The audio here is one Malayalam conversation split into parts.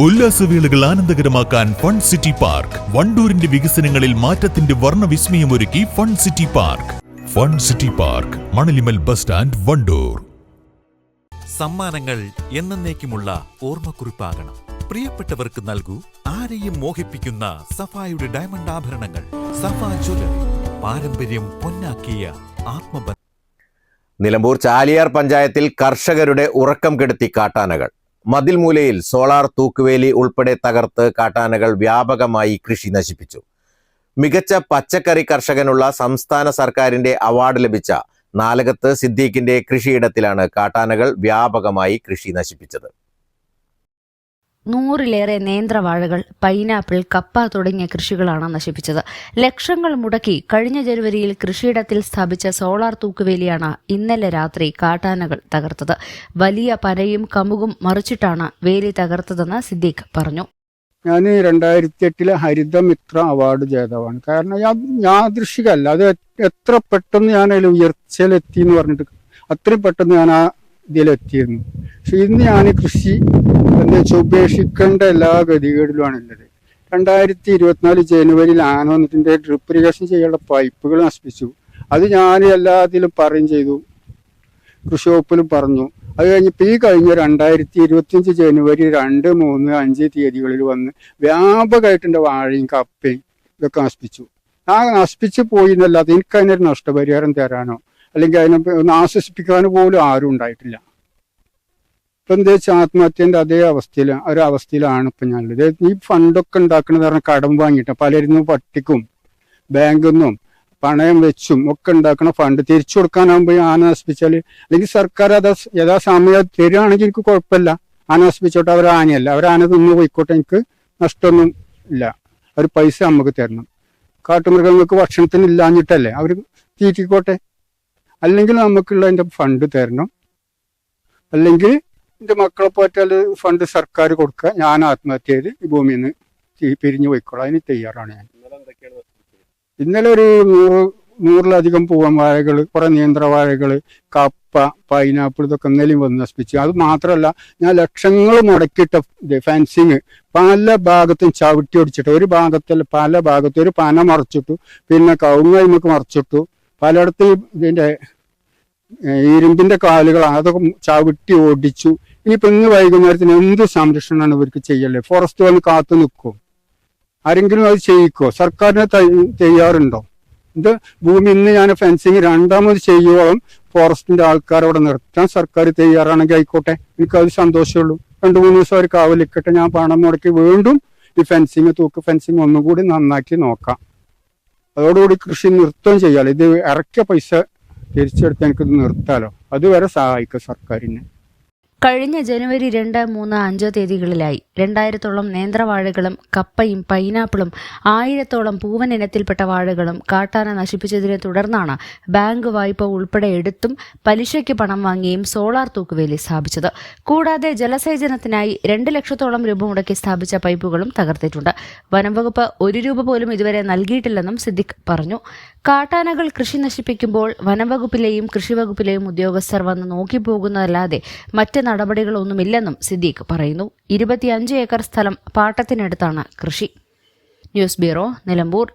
ഉല്ലാസവേളകൾ ആനന്ദകരമാക്കാൻ ഫൺ സിറ്റി പാർക്ക്. വണ്ടൂരിന്റെ വികസനങ്ങളിൽ മാറ്റത്തിന്റെ വർണ വിസ്മയമൊരുക്കി Fun City Park. Fun City Park Manalimal bus stand Wandoor. സമ്മാനങ്ങൾ എന്നേക്കുമുള്ള ഓർമ്മക്കുറിപ്പാകണം. പ്രിയപ്പെട്ടവർക്ക് നൽകൂ ആരെയും മോഹിപ്പിക്കുന്ന സഫായുടെ ഡയമണ്ട് ആഭരണങ്ങൾ. സഫ ജ്വല പാരമ്പര്യം പൊന്നാക്കിയ ആത്മബന്ധം. നിലമ്പൂർ ചാലിയാർ പഞ്ചായത്തിൽ കർഷകരുടെ ഉറക്കം കെടുത്തി കാട്ടാനകൾ. മതിൽ മൂലയിൽ സോളാർ തൂക്കുവേലി ഉൾപ്പെടെ തകർത്ത് കാട്ടാനകൾ വ്യാപകമായി കൃഷി നശിപ്പിച്ചു. മികച്ച പച്ചക്കറി കർഷകനുള്ള സംസ്ഥാന സർക്കാരിന്റെ അവാർഡ് ലഭിച്ച നാലകത്ത് സിദ്ദീഖിന്റെ കൃഷിയിടത്തിലാണ് കാട്ടാനകൾ വ്യാപകമായി കൃഷി നശിപ്പിച്ചത്. നൂറിലേറെ നേന്ത്രവാഴകൾ പൈനാപ്പിൾ കപ്പ തുടങ്ങിയ കൃഷികളാണ് നശിപ്പിച്ചത്. ലക്ഷങ്ങൾ മുടക്കി കഴിഞ്ഞ ജനുവരിയിൽ കൃഷിയിടത്തിൽ സ്ഥാപിച്ച സോളാർ തൂക്കുവേലിയാണ് ഇന്നലെ രാത്രി കാട്ടാനകൾ തകർത്തത്. വലിയ പനയും കമുകും മറിച്ചിട്ടാണ് വേലി തകർത്തതെന്ന് സിദ്ദീഖ് പറഞ്ഞു. ഞാൻ രണ്ടായിരത്തി എട്ടിലെ ഹരിതമിത്ര അവാർഡ് ജേതാവാണ്. കാരണം ഞാൻ യാദൃശികല്ല അത് എത്ര പെട്ടെന്ന് ഞാൻ ഉയർച്ചയിലെത്തി എന്ന് പറഞ്ഞിട്ട് അത്രയും പെട്ടെന്ന് ഞാൻ ആ ഇതിലെത്തിയിരുന്നു പക്ഷെ ഇന്ന് ഞാൻ കൃഷി എന്താ വെച്ചാൽ ഉപേക്ഷിക്കേണ്ട എല്ലാ ഗതികേടിലുമാണുള്ളത് രണ്ടായിരത്തി ഇരുപത്തിനാല് ജനുവരിയിൽ ആന വന്നിട്ടുണ്ട്. ഡ്രിപ്പ് ഇറിഗേഷൻ ചെയ്യാനുള്ള പൈപ്പുകൾ നശിപ്പിച്ചു. അത് ഞാൻ എല്ലാത്തിലും പറയും ചെയ്തു. കൃഷി വകുപ്പിലും പറഞ്ഞു. അത് കഴിഞ്ഞപ്പോൾ ഈ കഴിഞ്ഞ രണ്ടായിരത്തി ഇരുപത്തിയഞ്ച് ജനുവരി രണ്ട് മൂന്ന് അഞ്ച് തീയതികളിൽ വന്ന് വ്യാപകമായിട്ടുണ്ട് വാഴയും കപ്പയും ഇതൊക്കെ നശിപ്പിച്ചു. ആ നശിപ്പിച്ച് പോയി എന്നല്ലാതെ എനിക്ക് നഷ്ടപരിഹാരം തരാനോ? അല്ലെങ്കിൽ അതിനെ ഒന്ന് ആശ്വസിപ്പിക്കാൻ പോലും ആരും ഉണ്ടായിട്ടില്ല. ഇപ്പൊ എന്താ വെച്ചാൽ ആത്മഹത്യന്റെ അതേ അവസ്ഥയിൽ ഒരു അവസ്ഥയിലാണ് ഇപ്പൊ ഞാനുള്ളത്. ഈ ഫണ്ടൊക്കെ ഉണ്ടാക്കുന്നത് പറഞ്ഞാൽ കടം വാങ്ങിയിട്ട് പലരിന്നും പട്ടിക്കും ബാങ്കിൽ നിന്നും പണയം വെച്ചും ഒക്കെ ഉണ്ടാക്കണ ഫണ്ട് തിരിച്ചു കൊടുക്കാനാകുമ്പോൾ ഈ ആന നശിപ്പിച്ചാൽ അല്ലെങ്കിൽ സർക്കാർ അത് യഥാസമയം തരികയാണെങ്കിൽ എനിക്ക് കുഴപ്പമില്ല. ആന നശിപ്പിച്ചോട്ടെ അവർ ആനയല്ല. അവർ ആന തിന്ന് പോയിക്കോട്ടെ എനിക്ക് നഷ്ടമൊന്നും ഇല്ല. അവർ പൈസ നമുക്ക് തരണം. കാട്ടുമൃഗങ്ങൾക്ക് ഭക്ഷണത്തിന് ഇല്ലാഞ്ഞിട്ടല്ലേ അവർ തീറ്റിക്കോട്ടെ? അല്ലെങ്കിൽ നമുക്കുള്ള അതിന്റെ ഫണ്ട് തരണം. അല്ലെങ്കിൽ എന്റെ മക്കളെ പോറ്റാൽ ഫണ്ട് സർക്കാർ കൊടുക്കുക ഞാൻ ആത്മഹത്യ ചെയ്ത് ഈ ഭൂമിയിൽ നിന്ന് പിരിഞ്ഞു പോയിക്കോളാം. അതിന് തയ്യാറാണ് ഞാൻ. ഇന്നലെ ഒരു നൂറ് നൂറിലധികം പൂവൻ വാഴകൾ കുറെ നേന്ത്രവാഴകൾ കപ്പ പൈനാപ്പിൾ ഇതൊക്കെ ഇന്നലെയും വന്ന് നശിപ്പിച്ചു. അത് മാത്രമല്ല ഞാൻ ലക്ഷങ്ങൾ മുടക്കിയിട്ട ഫെൻസിങ് പല ഭാഗത്തും ചവിട്ടി ഒടിച്ചിട്ട് ഒരു ഭാഗത്തല്ല പല ഭാഗത്തും ഒരു പന മറച്ചിട്ടു. പിന്നെ നമുക്ക് മറച്ചിട്ടു. പലയിടത്തും ഇതിന്റെ ഇരുമ്പിന്റെ കാലുകൾ അതൊക്കെ ചവിട്ടി ഓടിച്ചു. ഇനിയിപ്പോൾ ഇന്ന് വൈകുന്നേരത്തിന് എന്ത് സംരക്ഷണമാണ് ഇവർക്ക് ചെയ്യല്ലേ ഫോറസ്റ്റ് വന്ന് കാത്തു നിൽക്കും? ആരെങ്കിലും അത് ചെയ്യിക്കോ? സർക്കാരിനെ തയ്യ- തയ്യാറുണ്ടോ? ഇത് ഭൂമി ഇന്ന് ഞാൻ ഫെൻസിങ് രണ്ടാമത് ചെയ്യുവോളം ഫോറസ്റ്റിന്റെ ആൾക്കാർ നിർത്താൻ സർക്കാർ തയ്യാറാണെങ്കിൽ ആയിക്കോട്ടെ. എനിക്കത് സന്തോഷമുള്ളൂ. രണ്ടു മൂന്ന് ദിവസം അവർ കാവലിക്കട്ടെ ഞാൻ പണം മുടക്കി വീണ്ടും ഈ ഫെൻസിങ് തൂക്ക് ഫെൻസിങ് ഒന്നും കൂടി നന്നാക്കി നോക്കാം. അതോടുകൂടി കൃഷി നിർത്തുകയും ചെയ്യാലോ? ഇത് ഇറക്കിയ പൈസ തിരിച്ചെടുത്ത് എനിക്കിത് നിർത്താലോ? അതുവരെ സഹായിക്കും സർക്കാരിനെ. കഴിഞ്ഞ ജനുവരി രണ്ട് മൂന്ന് അഞ്ച് തീയതികളിലായി. രണ്ടായിരത്തോളം നേന്ത്രവാഴകളും കപ്പയും പൈനാപ്പിളും ആയിരത്തോളം പൂവൻ ഇനത്തിൽപ്പെട്ട വാഴകളും കാട്ടാന നശിപ്പിച്ചതിനെ തുടർന്നാണ് ബാങ്ക് വായ്പ ഉൾപ്പെടെ എടുത്തും പലിശയ്ക്ക് പണം വാങ്ങിയും സോളാർ തൂക്കുവേലി സ്ഥാപിച്ചത്. കൂടാതെ ജലസേചനത്തിനായി രണ്ട് ലക്ഷത്തോളം രൂപ മുടക്കി സ്ഥാപിച്ച പൈപ്പുകളും തകർത്തിട്ടുണ്ട്. വനംവകുപ്പ് ഒരു രൂപ പോലും ഇതുവരെ നൽകിയിട്ടില്ലെന്നും സിദ്ദിഖ് പറഞ്ഞു. കാട്ടാനകൾ കൃഷി നശിപ്പിക്കുമ്പോൾ വനംവകുപ്പിലെയും കൃഷിവകുപ്പിലെയും ഉദ്യോഗസ്ഥർ വന്ന് നോക്കിപ്പോകുന്നതല്ലാതെ മറ്റ് നടപടികളൊന്നുമില്ലെന്നും സിദ്ദീഖ് പറയുന്നു ഇരുപത്തിയഞ്ച് ഏക്കർ സ്ഥലം പാട്ടത്തിനടുത്താണ് കൃഷി news bureau Nilambur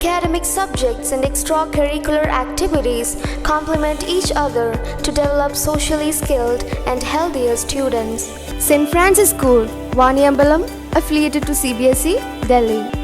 Academic subjects and extracurricular activities complement each other to develop socially skilled and healthier students. St. Francis School, Vaniambalam, affiliated to CBSE, Delhi.